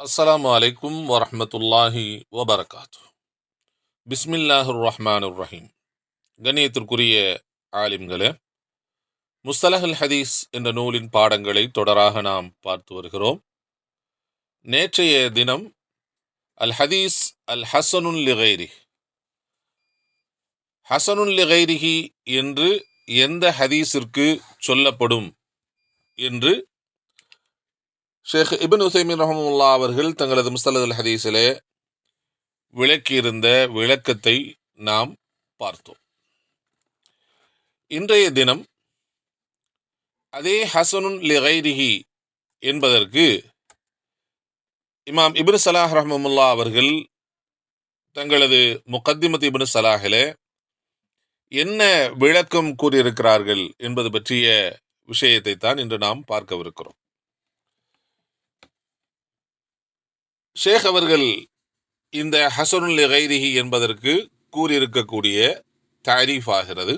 அஸ்லாம் அலைக்கும் வரமத்துல்லாஹி வபரகாத்து பிஸ்மில்லாஹுர் ரஹ்மான் ரஹீம் கண்ணியத்திற்குரிய ஆலிம்களே முஸ்தலஹல் ஹதீஸ் என்ற நூலின் பாடங்களை தொடராக நாம் பார்த்து வருகிறோம். நேற்றைய தினம் அல் ஹதீஸ் அல் ஹசனுல் லிகைரி ஹசனுல் லிகைரிஹி என்று எந்த ஹதீஸிற்கு சொல்லப்படும் என்று ஷேக் இபின் உசைமின் ரஹமுல்லா அவர்கள் தங்களது முஸ்தலதுல் ஹதீஸிலே விளக்கியிருந்த விளக்கத்தை நாம் பார்த்தோம். இன்றைய தினம் அதே ஹசனுன் லிகைரிஹி என்பதற்கு இமாம் இபின் சலாஹ் ரஹமுல்லா அவர்கள் தங்களது முகத்திமத் இபின் சலாஹிலே என்ன விளக்கம் கூறியிருக்கிறார்கள் என்பது பற்றிய விஷயத்தை தான் இன்று நாம் பார்க்கவிருக்கிறோம். ஷேக் அவர்கள் இந்த ஹசனுல் கைரிஹி என்பதற்கு கூறியிருக்கக்கூடிய தாரீஃப் ஆகிறது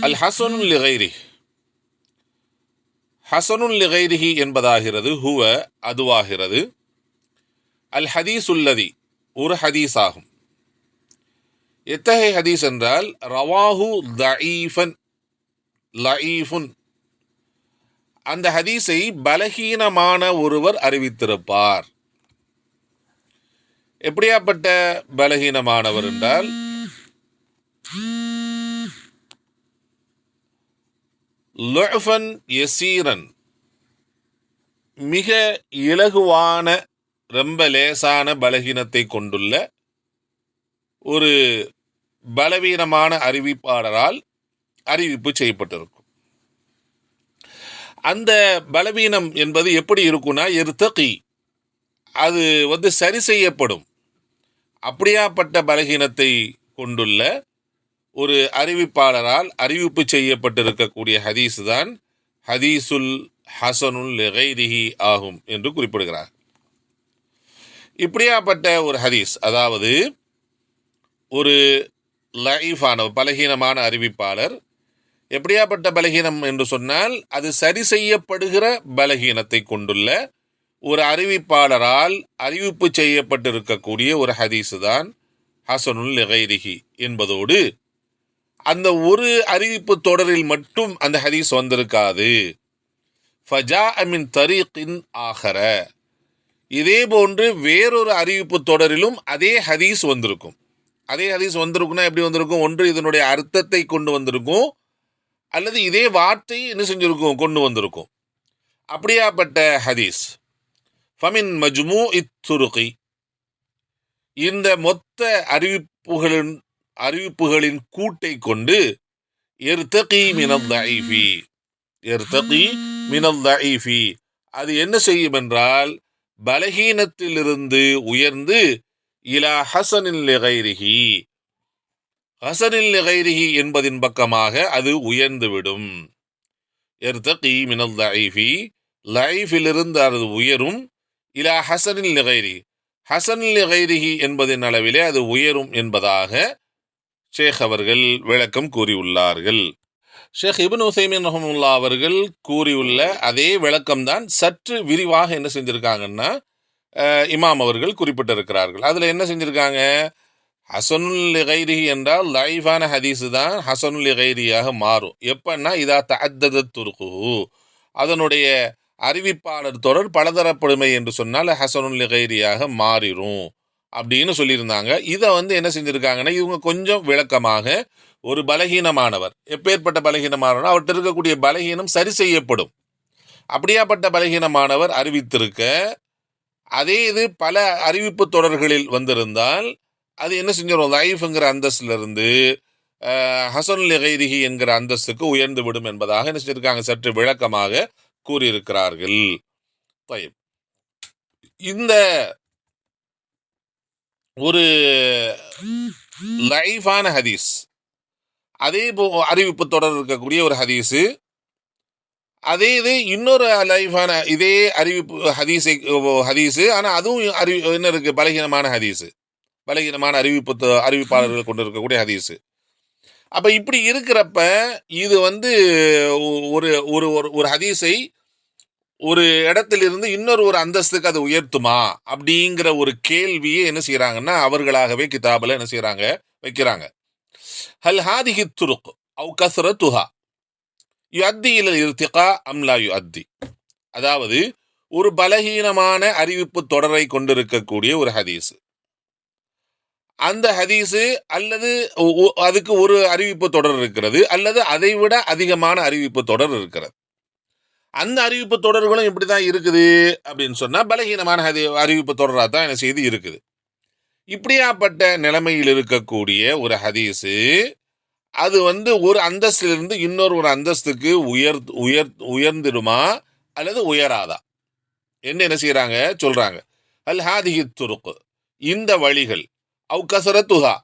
அல் ஹசனுல் கைரி ஹசனுல் கைரிஹி என்பதாகிறது ஹுவ அதுவாகிறது. அல் ஹதீஸ் உள்ளதி ஒரு ஹதீஸ் ஆகும் எத்தகைய ஹதீஸ் என்றால் ரவாஹு தஈஃபன் லஈஃபுன் அந்த ஹதீஸை பலகீனமான ஒருவர் அறிவித்திருப்பார். எப்படியாப்பட்ட பலகீனமானவர் என்றால் லுஃபன் எசீரன் மிக இலகுவான ரொம்ப லேசான பலகீனத்தை கொண்டுள்ள ஒரு பலவீனமான அறிவிப்பாளரால் அறிவிப்பு செய்யப்பட்டிருக்கும். அந்த பலவீனம் என்பது எப்படி இருக்கும்னா எருத்தகி அது வந்து சரி செய்யப்படும். அப்படியாப்பட்ட பலகீனத்தை கொண்டுள்ள ஒரு அறிவிப்பாளரால் அறிவிப்பு செய்யப்பட்டிருக்கக்கூடிய ஹதீஸ் தான் ஹதீசுல் ஹசனுல் லெகைரிஹி ஆகும் என்று குறிப்பிடுகிறார். இப்படியாப்பட்ட ஒரு ஹதீஸ் அதாவது ஒரு லைஃபான பலகீனமான அறிவிப்பாளர் எப்படியாப்பட்ட பலகீனம் என்று சொன்னால் அது சரி செய்யப்படுகிற பலகீனத்தை கொண்டுள்ள ஒரு அறிவிப்பாளரால் அறிவிப்பு செய்யப்பட்டிருக்கக்கூடிய ஒரு ஹதீஸு தான் ஹசனுல் லெகைரிஹி என்பதோடு அந்த ஒரு அறிவிப்பு தொடரில் மட்டும் அந்த ஹதீஸ் வந்திருக்காது. ஃபஜா அமின் தரீக்கின் ஆகர இதே போன்று வேறொரு அறிவிப்பு தொடரிலும் அதே ஹதீஸ் வந்திருக்கும். அதே ஹதீஸ் வந்திருக்குன்னா எப்படி வந்திருக்கும்? ஒன்று இதனுடைய அர்த்தத்தை கொண்டு வந்திருக்கும் அல்லது இதே வார்த்தை என்ன செஞ்சுருக்கும்? கொண்டு வந்திருக்கும். அப்படியாப்பட்ட ஹதீஸ். ஃபமின் மஜ்மூ இத்துருகி இந்த மொத்த அறிவிப்புகளின் அறிவிப்புகளின் கூட்டை கொண்டு எர்தகி மினல் தஈஃபி எர்தகி மினல் தஈஃபி அது என்ன செய்யும் என்றால் பலகீனத்திலிருந்து உயர்ந்து இலா ஹசனில் லைரிஹி ஹசனில் லைரிஹி என்பதின் பக்கமாக அது உயர்ந்துவிடும். எர்தகி மினல் தஈஃபி லைஃபிலிருந்து அது உயரும் இலா ஹசனில் நிகைரி ஹசனில் நிகைரிஹி என்பதின் அளவிலே அது உயரும் என்பதாக ஷேக் அவர்கள் விளக்கம் கூறியுள்ளார்கள். ஷேக் இபின் உசைமின் ரஹமுல்லா அவர்கள் கூறியுள்ள அதே விளக்கம்தான் சற்று விரிவாக என்ன செஞ்சுருக்காங்கன்னா இமாம் அவர்கள் குறிப்பிட்டிருக்கிறார்கள். அதில் என்ன செஞ்சுருக்காங்க? ஹசனுல் கைரி என்றால் லைஃபான ஹதீஸு தான் ஹசனுல் கைரியாக மாறும். எப்பன்னா இதா தஅத்தத துருக்கு அதனுடைய அறிவிப்பாளர் தொடர் பலதரப்படுமை என்று சொன்னால் ஹசனுல் கைரியாக மாறிடும் அப்படின்னு சொல்லியிருந்தாங்க. இதை வந்து என்ன செஞ்சுருக்காங்கன்னா இவங்க கொஞ்சம் விளக்கமாக ஒரு பலகீனமானவர். எப்பேற்பட்ட பலகீனமானவர் அவர்கிட்ட இருக்கக்கூடிய பலகீனம் சரி செய்யப்படும். அப்படியாப்பட்ட பலகீனமானவர் அறிவித்திருக்க அதே இது பல அறிவிப்பு தொடர்களில் வந்திருந்தால் அது என்ன செஞ்சிடும் லைஃப்ங்கிற அந்தஸ்திலிருந்து ஹசன் லெகைரிஹி என்கிற அந்தஸ்துக்கு உயர்ந்து விடும் என்பதாக என்ன செஞ்சுருக்காங்க? சற்று விளக்கமாக கூறியிருக்கிறார்கள். இந்த ஒரு லைஃபான ஹதீஸ் அதே போ அறிவிப்பு தொடர் இருக்கக்கூடிய ஒரு ஹதீஸு அதே இது இன்னொரு லைஃபான இதே அறிவிப்பு ஹதீஸை ஹதீஸு ஆனால் அதுவும் அறிவி என்ன இருக்குது பலகீனமான ஹதீஸு. பலகீனமான அறிவிப்பு அறிவிப்பாளர்கள் கொண்டு இருக்கக்கூடிய ஹதீஸு. அப்போ இப்படி இருக்கிறப்ப இது வந்து ஒரு ஒரு ஒரு ஹதீஸை ஒரு இடத்திலிருந்து இன்னொரு ஒரு அந்தஸ்துக்கு அது உயர்த்துமா அப்படிங்கிற ஒரு கேள்வியை என்ன செய்கிறாங்கன்னா அவர்களாகவே கிதாபில் என்ன செய்கிறாங்க வைக்கிறாங்க. ஹல் ஹாதிஹி துருக் அவு துஹா யு அத்தி இல இருத்திகா அம்லா யு அத்தி அதாவது ஒரு பலகீனமான அறிவிப்பு தொடரை கொண்டிருக்கக்கூடிய ஒரு ஹதீஸ். அந்த ஹதீஸு அல்லது அதுக்கு ஒரு அறிவிப்பு தொடர் இருக்கிறது அல்லது அதை விட அதிகமான அறிவிப்பு தொடர் இருக்கிறது. அந்த அறிவிப்பு தொடர்களும் இப்படி தான் இருக்குது அப்படின்னு சொன்னால் பலகீனமான ஹதி அறிவிப்பு தொடராக தான் என்ன செய்து இருக்குது. இப்படியாப்பட்ட நிலைமையில் இருக்கக்கூடிய ஒரு ஹதீஸு அது வந்து ஒரு அந்தஸ்திலிருந்து இன்னொரு ஒரு அந்தஸ்துக்கு உயர் உயர் உயர்ந்துடுமா அல்லது உயராதா? என்ன என்ன செய்கிறாங்க சொல்கிறாங்க அல் ஹாதிஹி துருக்கு இந்த வழிகள் அவுக்கசரத்துகா.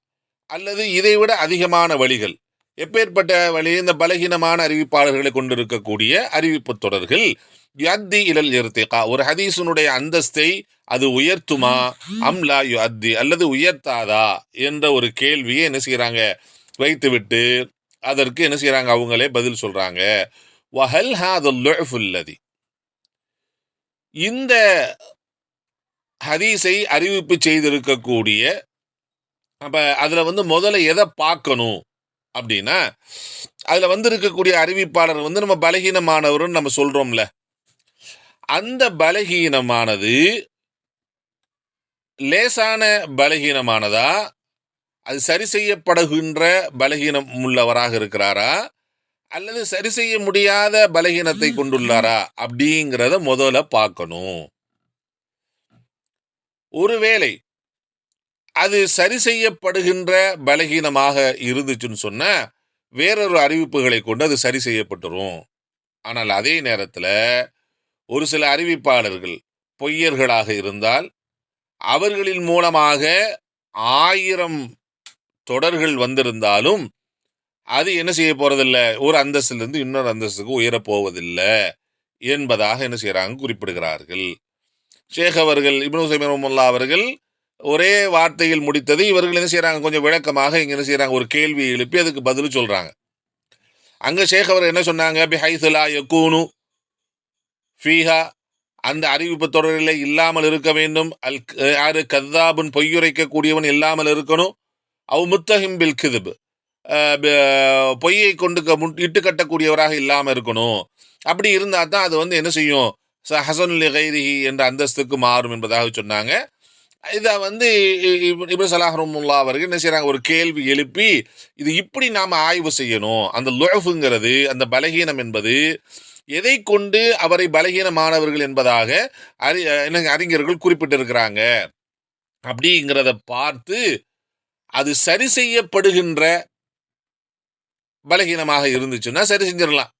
அல்லது இதைவிட அதிகமான வழிகள். எப்பேற்பட்ட வழி? இந்த பலகீனமான அறிவிப்பாளர்களை கொண்டிருக்கக்கூடிய அறிவிப்பு தொடர்கள். யத்தி இலல் இர்த்திகா ஒரு ஹதீஸினுடைய அந்தஸ்தை அது உயர்த்துமா? அம்லா யு அத்தி அல்லது உயர்த்தாதா? என்ற ஒரு கேள்வியை என்ன செய்கிறாங்க வைத்துவிட்டு அதற்கு என்ன செய்கிறாங்க அவங்களே பதில் சொல்றாங்க. வஹல் ஹாதுல்லதி இந்த ஹதீஸை அறிவிப்பு செய்திருக்கக்கூடிய அப்போ அதில் வந்து முதல்ல எதை பார்க்கணும் அப்படின்னா அதில் வந்து இருக்கக்கூடிய அறிவிப்பாளர் வந்து நம்ம பலகீனமானவர்னு நம்ம சொல்கிறோம்ல அந்த பலகீனமானது லேசான பலகீனமானதா? அது சரி செய்யப்படுகின்ற பலகீனம் உள்ளவராக இருக்கிறாரா? அல்லது சரி செய்ய முடியாத பலகீனத்தை கொண்டுள்ளாரா? அப்படிங்கிறத முதல்ல பார்க்கணும். ஒருவேளை அது சரி செய்யப்படுகின்ற பலகீனமாக இருந்துச்சுன்னு சொன்ன வேறொரு அறிவிப்புகளை கொண்டு அது சரி செய்யப்பட்டுரும். ஆனால் அதே நேரத்தில் ஒரு சில அறிவிப்பாளர்கள் பொய்யர்களாக இருந்தால் அவர்களின் மூலமாக ஆயிரம் தொடர்கள் வந்திருந்தாலும் அது என்ன செய்ய போகிறதில்ல ஒரு அந்தஸ்திலிருந்து இன்னொரு அந்தஸ்துக்கு உயரப் போவதில்லை என்பதாக என்ன செய்கிறாங்க குறிப்பிடுகிறார்கள். ஷேக் அவர்கள் இப்னு சைமன் அவர்கள் ஒரே வார்த்தையில் முடித்தது. இவர்கள் என்ன செய்கிறாங்க கொஞ்சம் விளக்கமாக இங்கே என்ன செய்கிறாங்க ஒரு கேள்வி எழுப்பி அதுக்கு பதில் சொல்கிறாங்க அங்கே ஷேக் அவர் என்ன சொன்னாங்க? பிஹைசுலா யக்கூனு ஃபீஹா. அந்த அறிவிப்பு தொடரில் இல்லாமல் இருக்க வேண்டும். அல் யாரு? கத்தாபுன் பொய்யுரைக்கக்கூடியவன் இல்லாமல் இருக்கணும். அவ் முத்தஹிம் பில் பொய்யை கொண்டு க- இட்டு கட்டக்கூடியவராக இல்லாமல் இருக்கணும். அப்படி இருந்தால் தான் அது வந்து என்ன செய்யும்? ச- ஹசன் கைரிஹி என்ற அந்தஸ்துக்கு மாறும் என்பதாக சொன்னாங்க. இதை வந்து இப்போ சலாஹ் ரஹ்மத்துல்லாஹி அவர்கள் என்ன செய்கிறாங்க ஒரு கேள்வி எழுப்பி இது இப்படி நாம் ஆய்வு செய்யணும். அந்த லுஃபுங்கிறது அந்த பலகீனம் என்பது எதை கொண்டு அவரை பலகீனமானவர்கள் என்பதாக அறி என்ன அறிஞர்கள் குறிப்பிட்டிருக்கிறாங்க? அப்படிங்கிறத பார்த்து அது சரி செய்யப்படுகின்ற பலகீனமாக இருந்துச்சுன்னா சரி செஞ்சிடலாம்.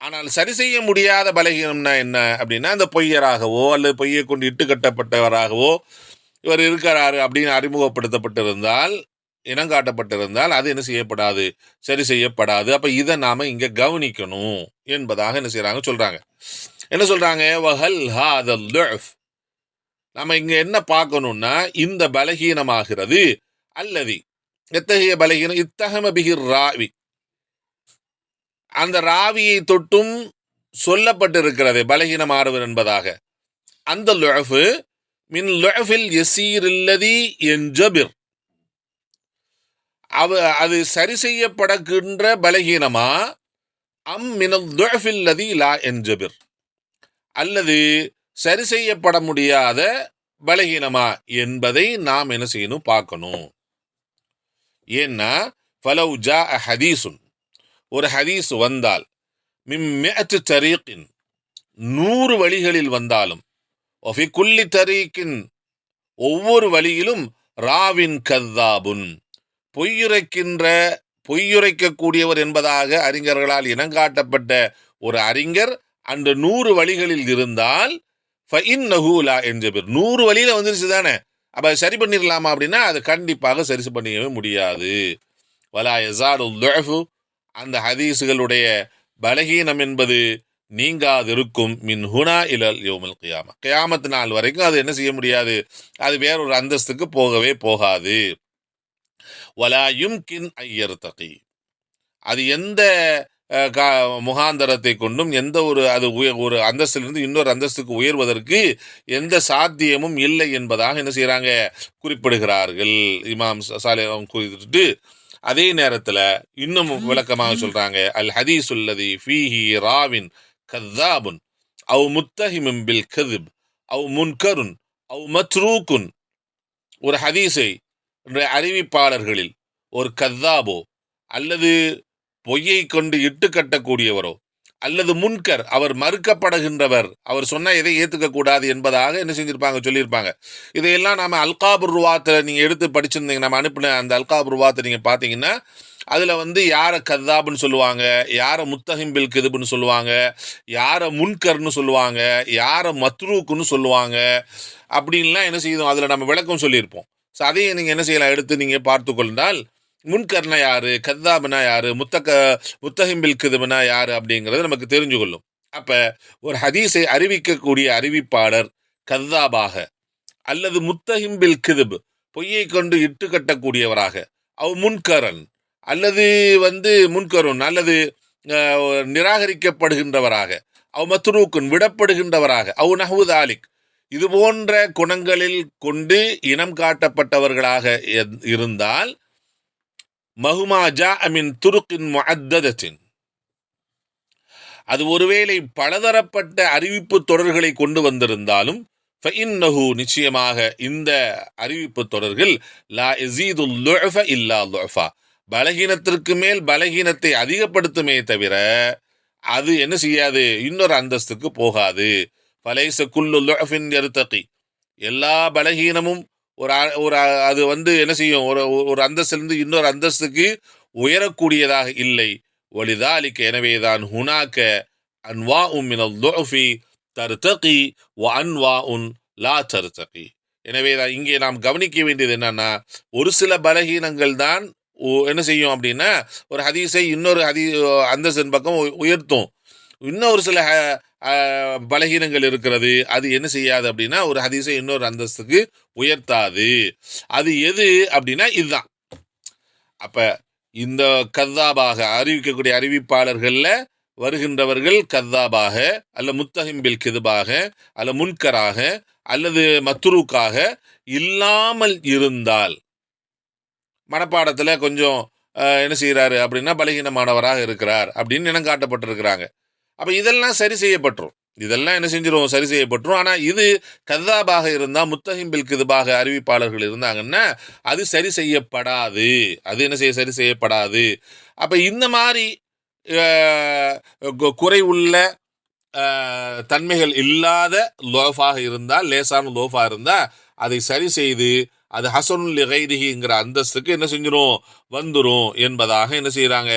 ஆனால் சரி செய்ய முடியாத பலகீனம்னா என்ன? அப்படின்னா அந்த பொய்யராகவோ அல்லது பொய்யை கொண்டு இட்டு கட்டப்பட்டவராகவோ இவர் இருக்கிறாரு அப்படின்னு அறிமுகப்படுத்தப்பட்டிருந்தால் இனம் காட்டப்பட்டிருந்தால் அது என்ன செய்யப்படாது? சரி செய்யப்படாது. அப்போ இதை நாம் இங்கே கவனிக்கணும் என்பதாக என்ன செய்கிறாங்க சொல்கிறாங்க என்ன சொல்கிறாங்க வஹல் ஹாதல் லுஃப் நம்ம இங்கே என்ன பார்க்கணும்னா இந்த பலகீனமாகிறது அல்லது எத்தகைய பலகீனம்? இத்தகம பிகிர் ராவி. அந்த ராவியை தொட்டும் சொல்லப்பட்டிருக்கிறது பலகீனமானவர் என்பதாக. அந்த லொஃபு மின் லொஃபில் எசீரில்லதி இல்லதி என்ஜபிர். அவ அது சரி செய்யப்படுகின்ற பலகீனமா? அம் மினல் லுஃபில் லதி லா என்ஜபிர். அல்லது சரி செய்யப்பட முடியாத பலகீனமா என்பதை நாம் என்ன செய்யணும்? பார்க்கணும். ஏன்னா ஃபலவ் ஜா ஹதீசுன் ஒரு ஹதீஸ் வந்தால் மிம்மெத்து தரீக்கின் நூறு வழிகளில் வந்தாலும் ஒஃபிகுல்லி தரீக்கின் ஒவ்வொரு வழியிலும் ராவின் கத்தாபுன் பொய்யுரைக்கின்ற பொய்யுரைக்கக்கூடியவர் என்பதாக அறிஞர்களால் இனங்காட்டப்பட்ட ஒரு அறிஞர் அந்த நூறு வழிகளில் இருந்தால் ஃபைன் நகூலா என்ற பேர். நூறு வழியில் வந்துருச்சு தானே? அப்போ அதை சரி பண்ணிடலாமா அப்படின்னா அது கண்டிப்பாக சரி பண்ணிக்கவே முடியாது. வலா எசாடு அந்த ஹதீஸுகளுடைய பலகீனம் என்பது நீங்காதிருக்கும் மின் ஹுனா இலல் யோமல் கியாமா. கியாமத்து நாள் வரைக்கும் அது என்ன செய்ய முடியாது? அது வேறொரு அந்தஸ்துக்கு போகவே போகாது. வலாயும் கின் ஐயர் தகி அது எந்த கா- முகாந்தரத்தை கொண்டும் எந்த ஒரு அது உய- ஒரு அந்தஸ்திலிருந்து இன்னொரு அந்தஸ்துக்கு உயர்வதற்கு எந்த சாத்தியமும் இல்லை என்பதாக என்ன செய்கிறாங்க குறிப்பிடுகிறார்கள். இமாம் சாலே குறிப்பிட்டு அதே நேரத்துல இன்னும் விளக்கமாக சொல்றாங்க அல் ஹதீசுல்லதி ஃபீஹி ராவின் கத்தாபுன் அவ் முத்தஹிமும் பில் கதிப் அவ் முன்கருன் அவ் மத்ரூக்குன் ஒரு ஹதீஸை அறிவிப்பாளர்களில் ஒரு கத்தாபோ அல்லது பொய்யை கொண்டு இட்டு கட்டக்கூடியவரோ அல்லது முன்கர் அவர் மறுக்கப்படுகின்றவர். அவர் சொன்ன எதை ஏற்றுக்க கூடாது என்பதாக என்ன செஞ்சிருப்பாங்க சொல்லியிருப்பாங்க. இதையெல்லாம் நாம அல்காபுர் ருவாத்தில் நீங்கள் எடுத்து படிச்சிருந்தீங்க நம்ம அனுப்பின அந்த அல்காபுர் ருவாத்தை நீங்கள் பார்த்தீங்கன்னா அதில் வந்து யாரை கதாபுன்னு சொல்லுவாங்க யாரை முத்தகிம்பில் கிதுபுன்னு சொல்லுவாங்க யாரை முன்கர்னு சொல்லுவாங்க யாரை மத்ரூக்குன்னு சொல்லுவாங்க அப்படின்லாம் என்ன செய்யும் அதில் நம்ம விளக்கம் சொல்லியிருப்போம். ஸோ அதையும் நீங்கள் என்ன செய்யலாம் எடுத்து நீங்கள் பார்த்து கொண்டால் முன்கர்ண யாரு கத்தாபனா யாரு முத்தக முத்தகிம்பில் கிதுபனா யாரு அப்படிங்கிறது நமக்கு தெரிஞ்சு கொள்ளும் அப்ப ஒரு ஹதீஸை அறிவிக்கக்கூடிய அறிவிப்பாளர் கத்தாபாக அல்லது முத்தகிம்பில் கிதுப் பொய்யை கொண்டு இட்டு கட்டக்கூடியவராக அவ் முன்கரன் அல்லது வந்து முன்கருன் அல்லது நிராகரிக்கப்படுகின்றவராக அவ் மத்ரூக்குன் விடப்படுகின்றவராக அவ் நஹுதாலிக் இது போன்ற குணங்களில் கொண்டு இனம் காட்டப்பட்டவர்களாக இருந்தால் மஹுமா ஜா அமின் துருக்கின் முஅத்ததத்தின். அது ஒருவேளை பலதரப்பட்ட அறிவிப்பு தொடர்களை கொண்டு வந்திருந்தாலும் ஃபஇன்னஹு நிச்சயமாக இந்த அறிவிப்பு தொடர்கள் லா இசீதுல் லுஃப இல்லா லுஃபா. பலகீனத்திற்கு மேல் பலகீனத்தை அதிகப்படுத்துமே தவிர அது என்ன செய்யாது? இன்னொரு அந்தஸ்துக்கு போகாது. பலைச குல்லு லுஃபின் எருத்தகி எல்லா பலகீனமும் ஒரு ஒரு அது வந்து என்ன செய்யும்? ஒரு ஒரு அந்தஸ்திலிருந்து இன்னொரு அந்தஸ்துக்கு உயரக்கூடியதாக இல்லை. ஒளிதாலிக்க எனவேதான் ஹுனாக்க அன்வா மினல் லுஃபி தர்தகி வ அன்வா உன் லா தருசபி எனவே தான் இங்கே நாம் கவனிக்க வேண்டியது என்னன்னா ஒரு சில பலகீனங்கள் தான் என்ன செய்யும் அப்படின்னா ஒரு ஹதீஸை இன்னொரு ஹதீ அந்தஸ்தின் பக்கம் உ- உயர்த்தும். இன்னொரு சில ஹ- பலகீனங்கள் இருக்கிறது. அது என்ன செய்யாது அப்படின்னா ஒரு ஹதீஸை இன்னொரு அந்தஸ்துக்கு உயர்த்தாது. அது எது அப்படின்னா இதுதான். அப்போ இந்த கத்தாபாக அறிவிக்கக்கூடிய அறிவிப்பாளர்களில் வருகின்றவர்கள் கத்தாபாக அல்ல முத்தஹிம்பில் கிதுபாக அல்ல முன்கராக அல்லது மத்துருக்காக இல்லாமல் இருந்தால் மனப்பாடத்தில் கொஞ்சம் என்ன செய்கிறாரு அப்படின்னா பலகீனமானவராக இருக்கிறார் அப்படின்னு இனம் காட்டப்பட்டிருக்கிறாங்க. அப்போ இதெல்லாம் சரி செய்யப்பட்டுரும். இதெல்லாம் என்ன செஞ்சிடும் சரி செய்யப்பட்டுரும். ஆனால் இது கதாபாக இருந்தால் முத்தஹிம்பில் கிதுபாக அறிவிப்பாளர்கள் இருந்தாங்கன்னா அது சரி செய்யப்படாது. அது என்ன செய்ய சரி செய்யப்படாது. அப்போ இந்த மாதிரி குறை உள்ள தன்மைகள் இல்லாத லோஃபாக இருந்தால் லேசான லோஃபாக இருந்தால் அதை சரி செய்து அது ஹசனுல் லிகைரிஹிங்கிற அந்தஸ்துக்கு என்ன செஞ்சிடும் வந்துடும் என்பதாக என்ன செய்கிறாங்க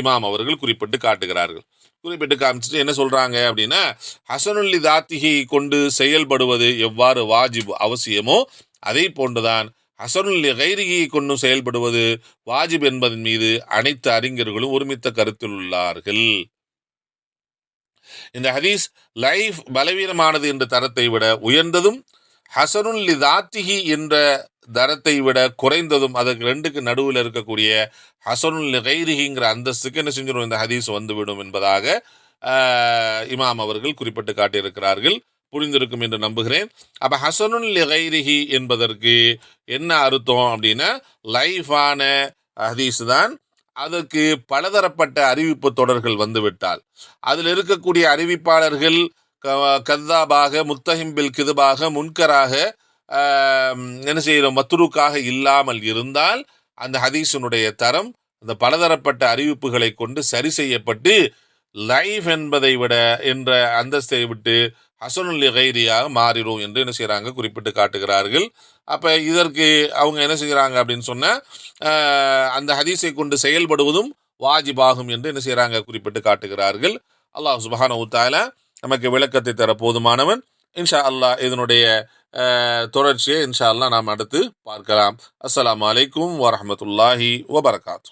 இமாம் அவர்கள் குறிப்பிட்டு காட்டுகிறார்கள். குறிப்பிட்டு காமிச்சிட்டு என்ன சொல்றாங்க அப்படின்னா ஹசனுல்லி தாத்திகை கொண்டு செயல்படுவது எவ்வாறு வாஜிப் அவசியமோ அதை போன்றுதான் ஹசனுல்லி கைரிகி கொண்டு செயல்படுவது வாஜிப் என்பதன் மீது அனைத்து அறிஞர்களும் ஒருமித்த கருத்தில் உள்ளார்கள். இந்த ஹதீஸ் லைஃப் பலவீனமானது என்ற தரத்தை விட உயர்ந்ததும் ஹசனுல்லி தாத்திகி என்ற தரத்தை விட குறைந்ததும் அதற்கு ரெண்டுக்கு நடுவில் இருக்கக்கூடிய ஹசனுல் கைரிகிங்கிற அந்தஸ்துக்கு என்ன செஞ்சிடும் இந்த ஹதீஸ் வந்துவிடும் என்பதாக இமாம் அவர்கள் குறிப்பிட்டு காட்டியிருக்கிறார்கள். புரிந்திருக்கும் என்று நம்புகிறேன். அப்போ ஹசனுல் கைரிஹி என்பதற்கு என்ன அர்த்தம் அப்படின்னா லைஃபான ஹதீஸ் தான். அதற்கு பலதரப்பட்ட அறிவிப்பு தொடர்கள் வந்துவிட்டால். அதில் இருக்கக்கூடிய அறிவிப்பாளர்கள் க- கத்தாபாக முத்தஹிம்பில் கிதுபாக முன்கராக என்ன செய்யறோம் மத்துருக்காக இல்லாமல் இருந்தால் அந்த ஹதீஸினுடைய தரம் அந்த பலதரப்பட்ட அறிவிப்புகளை கொண்டு சரி செய்யப்பட்டு லைஃப் என்பதை விட என்ற அந்தஸ்தை விட்டு ஹசனுல் கைரியாக மாறிடும் என்று என்ன செய்கிறாங்க குறிப்பிட்டு காட்டுகிறார்கள். அப்போ இதற்கு அவங்க என்ன செய்கிறாங்க அப்படின்னு சொன்னால் அந்த ஹதீஸை கொண்டு செயல்படுவதும் வாஜிபாகும் என்று என்ன செய்கிறாங்க குறிப்பிட்டு காட்டுகிறார்கள். அல்லாஹ் சுபஹான உத்தால நமக்கு விளக்கத்தை தர போதுமானவன். இன்ஷா அல்லாஹ் இதனுடைய தொடர்ச்சியை இன்ஷா அல்லா நாம் அடுத்து பார்க்கலாம். அஸ்லாம் அலைக்கும் வரமத்துல்லாஹி வபரகாத்து